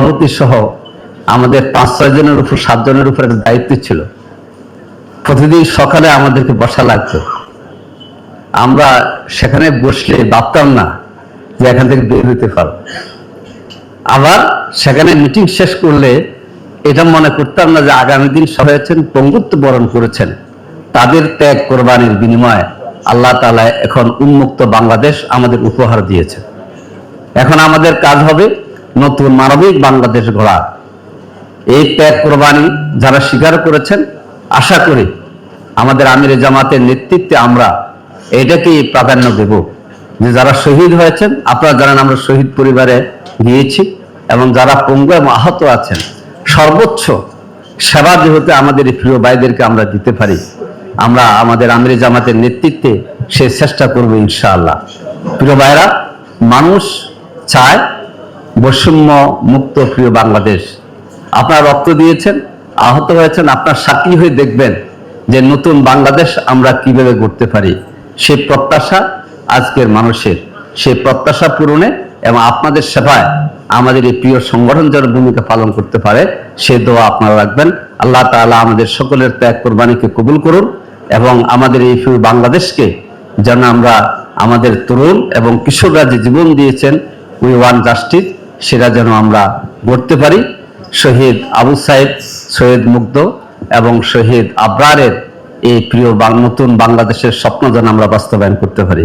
সভাপতি সহ আমাদের পাঁচ, ছয় জনের উপর সাতজনের উপর একটা দায়িত্ব ছিল। প্রতিদিন সকালে আমাদেরকে বসা লাগতো। আমরা সেখানে বসলে ভাবতাম না যে এখান থেকে বের হতে পারব। আবার সেখানে মিটিং শেষ করলে এটা মনে করতাম না যে আগামী দিন সবাই আছেন পঙ্গুত্ব বরণ করেছেন। তাদের ত্যাগ কোরবানির বিনিময়ে আল্লাহ তালা এখন উন্মুক্ত বাংলাদেশ আমাদের উপহার দিয়েছেন। এখন আমাদের কাজ হবে নতুন মানবিক বাংলাদেশ গড়া। এই ত্যাগ কোরবানি যারা স্বীকার করেছেন, আশা করি আমাদের আমির জামাতের নেতৃত্বে আমরা এটাকেই প্রাধান্য দেব যে যারা শহীদ হয়েছেন, আপনারা জানেন আমরা শহীদ পরিবারে গিয়েছি এবং যারা পঙ্গু এবং আহত আছেন, সর্বোচ্চ সেবা যেহেতু আমাদের এই প্রিয় ভাইদেরকে আমরা দিতে পারি, আমরা আমাদের আমির জামাতের নেতৃত্বে সে চেষ্টা করব ইনশাআল্লাহ। প্রিয় ভাইরা, মানুষ চায় বৈষম্য মুক্ত প্রিয় বাংলাদেশ, আপনার রক্ত দিয়েছেন, আহত হয়েছেন, আপনার সাক্ষী হয়ে দেখবেন যে নতুন বাংলাদেশ আমরা কীভাবে গড়তে পারি। সেই প্রত্যাশা আজকের মানুষের সেই প্রত্যাশা পূরণে এবং আপনাদের সেবায় আমাদের এই প্রিয় সংগঠন যেন ভূমিকা পালন করতে পারে, সে দোয়া আপনারা রাখবেন। আল্লাহ তাআলা আমাদের সকলের ত্যাগ কোরবানিকে কবুল করুন এবং আমাদের এই বাংলাদেশকে যেন আমরা আমাদের তরুণ এবং কিশোররা যে জীবন দিয়েছেন উই ওয়ান জাস্টিস সেটা যেন আমরা গড়তে পারি। শহীদ আবু সাইদ, শহীদ মুগ্ধ এবং শহীদ আবরারের এই প্রিয় নতুন বাংলাদেশের স্বপ্ন যেন আমরা বাস্তবায়ন করতে পারি।